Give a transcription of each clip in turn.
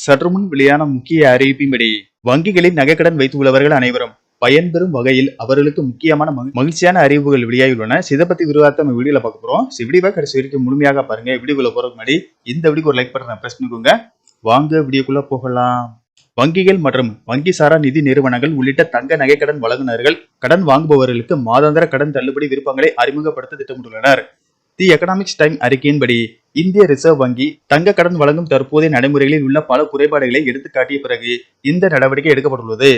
சற்றுமுன் வெளியான முக்கிய அறிவிப்பின்படி வங்கிகளில் நகைக்கடன் வைத்துள்ளவர்கள் அனைவரும் பயன்பெறும் வகையில் அவர்களுக்கு முக்கியமான மகிழ்ச்சியான அறிவுகள் வெளியாகியுள்ளன. இதை பத்தி விரிவாக நம்ம வீடியோல பார்க்க போறோம். வீடியோவை கடைசி வரைக்கும் முழுமையாக பாருங்க. வீடியோக்குள்ள போறதுக்கு முன்னாடி இந்த வீடியோக்கு ஒரு லைக் பட்டனை பிரஸ் பண்ணிக்கோங்க. வாங்க வீடியோக்குள்ள போகலாம். வங்கிகள் மற்றும் வங்கி சாரா நிதி நிறுவனங்கள் உள்ளிட்ட தங்க நகைக்கடன் வழங்குனர்கள் கடன் வாங்குபவர்களுக்கு மாதாந்திர கடன் தள்ளுபடி விருப்பங்களை அறிமுகப்படுத்த திட்டமிட்டுள்ளனர். தி எக்கனாமிக்ஸ் டைம் அறிக்கையின்படி இந்திய ரிசர்வ் வங்கி தங்க கடன் வழங்கும் தற்போதைய நடைமுறைகளில் உள்ள பல குறைபாடுகளை எடுத்துக்காட்டிய பிறகு இந்த நடவடிக்கை எடுக்கப்பட்டுள்ளது.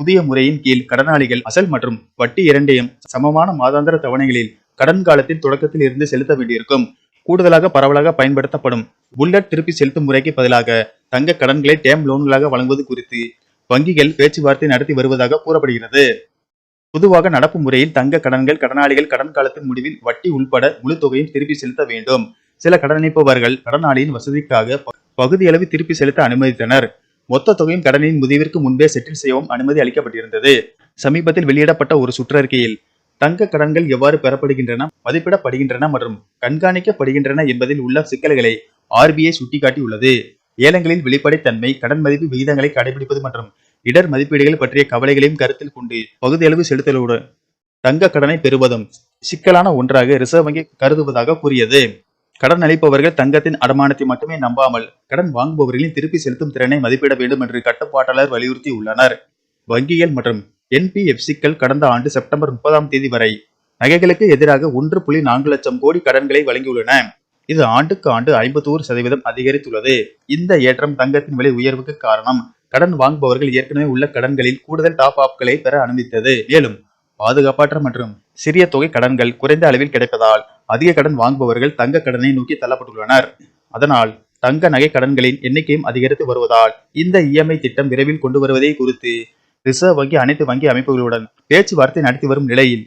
புதிய முறையின் கீழ் கடனாளிகள் அசல் மற்றும் வட்டி இரண்டையும் சமமான மாதாந்திர தவணைகளில் கடன் காலத்தின் தொடக்கத்தில் இருந்து செலுத்த வேண்டியிருக்கும். கூடுதலாக பரவலாக பயன்படுத்தப்படும் புல்லட் திருப்பி செலுத்தும் முறைக்கு பதிலாக தங்க கடன்களை டேம் லோன்களாக வழங்குவது குறித்து வங்கிகள் பேச்சுவார்த்தை நடத்தி வருவதாக கூறப்படுகிறது. பொதுவாக நடப்பு முறையில் தங்க கடன்கள் கடனாளிகள் கடன் காலத்தின் முடிவில் வட்டி உள்பட முழு தொகையும் திருப்பி செலுத்த வேண்டும். சில கடனளிப்பவர்கள் கடனாளியின் வசதிக்காக ப- பகுதியளவு திருப்பி செலுத்த அனுமதித்தனர். மொத்த தொகையும் கடனின் முதிவிற்கு முன்பே செட்டில் செய்யவும் அனுமதி அளிக்கப்பட்டிருந்தது. சமீபத்தில் வெளியிடப்பட்ட ஒரு சுற்றறிக்கையில் தங்க கடன்கள் எவ்வாறு பெறப்படுகின்றன மதிப்பிடப்படுகின்றன மற்றும் கண்காணிக்கப்படுகின்றன என்பதில் உள்ள சிக்கல்களை ஆர்பிஐ சுட்டிக்காட்டியுள்ளது. ஏலங்களில் வெளிப்படைத்தன்மை கடன் மதிப்பு விகிதங்களை கடைபிடிப்பது மற்றும் இடர் மதிப்பீடுகள் பற்றிய கவலைகளையும் கருத்தில் கொண்டு பகுதியளவு செலுத்தலோடு தங்க கடனை பெறுவதும் சிக்கலான ஒன்றாக ரிசர்வ் வங்கி கருதுவதாக கூறியது. கடன் அளிப்பவர்கள் தங்கத்தின் அடமானத்தை மட்டுமே நம்பாமல் கடன் வாங்குபவர்களின் திருப்பி செலுத்தும் திறனை மதிப்பிட வேண்டும் என்று கட்டுப்பாட்டாளர் வலியுறுத்தி உள்ளனர். வங்கிகள் மற்றும் என்பிஎஃப்சிக்கள் கடந்த ஆண்டு செப்டம்பர் முப்பதாம் தேதி வரை நகைகளுக்கு எதிராக ஒன்று புள்ளி நான்கு லட்சம் கோடி கடன்களை வழங்கியுள்ளன. இது ஆண்டுக்கு ஆண்டு ஐம்பத்தோரு சதவீதம் அதிகரித்துள்ளது. இந்த ஏற்றம் தங்கத்தின் விலை உயர்வுக்கு காரணம் கடன் வாங்குபவர்கள் ஏற்கனவே உள்ள கடன்களில் கூடுதல் டாப் ஆப்களை பெற அனுமதித்தது. மேலும் பாதுகாப்பற்ற மற்றும் சிறிய தொகை கடன்கள் குறைந்த அளவில் கிடைப்பதால் அதிக கடன் வாங்குபவர்கள் தங்க கடனை நோக்கி தள்ளப்பட்டுள்ளனர். அதனால் தங்க நகை கடன்களின் எண்ணிக்கையும் அதிகரித்து வருவதால் இந்த இஎம்ஐ திட்டம் விரைவில் கொண்டு வருவதை குறித்து ரிசர்வ் வங்கி அனைத்து வங்கி அமைப்புகளுடன் பேச்சுவார்த்தை நடத்தி வரும் நிலையில்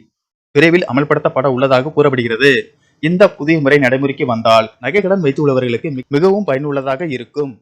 விரைவில் அமல்படுத்தப்பட உள்ளதாக கூறப்படுகிறது. இந்த புதிய முறை நடைமுறைக்கு வந்தால் நகை கடன் வைத்துள்ளவர்களுக்கு மிகவும் பயனுள்ளதாக இருக்கும்.